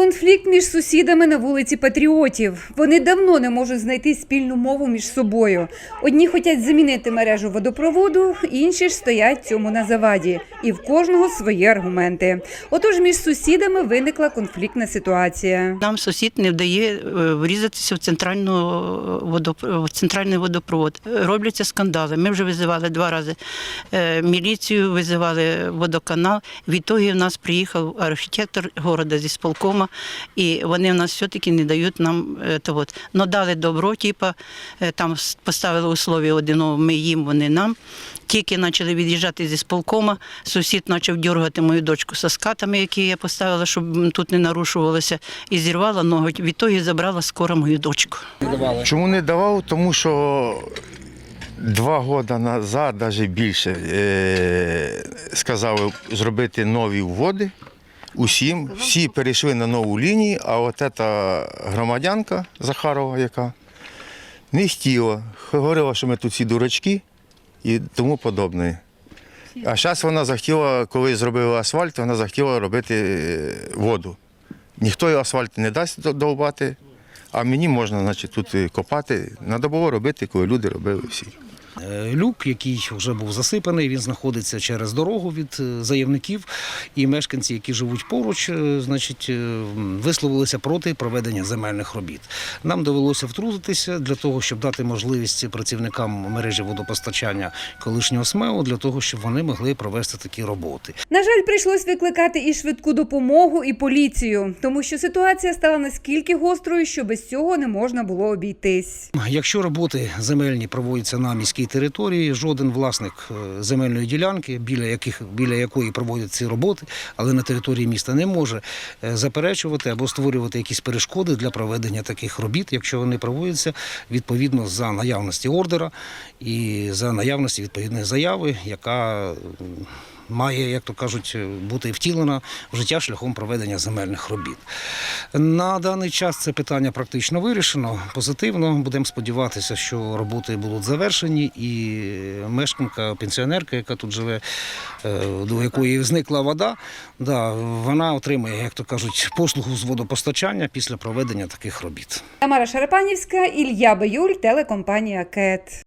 Конфлікт між сусідами на вулиці Патріотів. Вони давно не можуть знайти спільну мову між собою. Одні хочуть замінити мережу водопроводу, інші ж стоять цьому на заваді. І в кожного свої аргументи. Отож, між сусідами виникла конфліктна ситуація. Нам сусід не вдає е, врізатися в, центральну водоп- в центральний водопровод. Е, Робляться скандали. Ми вже визивали два рази е, міліцію, визивали водоканал. Відтоді в нас приїхав архітектор города зі сполкома, і вони в нас все-таки не дають нам е, от. Но дали добро, типа, е, там поставили условия одиного, ми їм, вони нам. Тільки почали від'їжджати зі сполкома, сусід почав дергати мою дочку со скатами, які я поставила, щоб тут не нарушувалося, і зірвала ногу. Відтоді забрала скоро мою дочку. Чому не давав? Тому що два роки назад, навіть більше, е, сказали зробити нові вводи усім. Всі перейшли на нову лінію, а от ця громадянка Захарова, яка не хотіла, говорила, що ми тут всі дурачки і тому подобне. А зараз вона захотіла, коли зробили асфальт, вона захотіла робити е, воду. Ніхто їй асфальт не дасть до- довбати, а мені можна значить, тут копати. Треба було робити, коли люди робили всі. Е, Люк, який вже був засипаний, він знаходиться через дорогу від е, заявників. І мешканці, які живуть поруч, е, значить, висловилися проти проведення земельних робіт. Нам довелося втрутитися для того, щоб дати можливість працівникам мережі водопостачання колишнього СМЕО для того, щоб вони могли провести такі роботи. На жаль, прийшлось викликати і швидку допомогу, і поліцію, тому що ситуація стала наскільки гострою, що без цього не можна було обійтись. Якщо роботи земельні проводяться на міській території, жоден власник е, земельної ділянки, біля яких біля якої проводять ці роботи, але на території міста не може е, заперечувати або створювати якісь перешкоди для проведення таких робіт, якщо вони проводяться відповідно за наявності ордера і за наявності відповідної заяви, яка має, як то кажуть, бути втілена в життя шляхом проведення земельних робіт. На даний час це питання практично вирішено позитивно. Будемо сподіватися, що роботи будуть завершені, і мешканка, пенсіонерка, яка тут живе, е, до якої зникла вода, да, вона отримує, як то кажуть, послугу з водопостачання після проведення таких робіт. Тамара Шарапанівська, Ілля Баюль, телекомпанія КЕТ.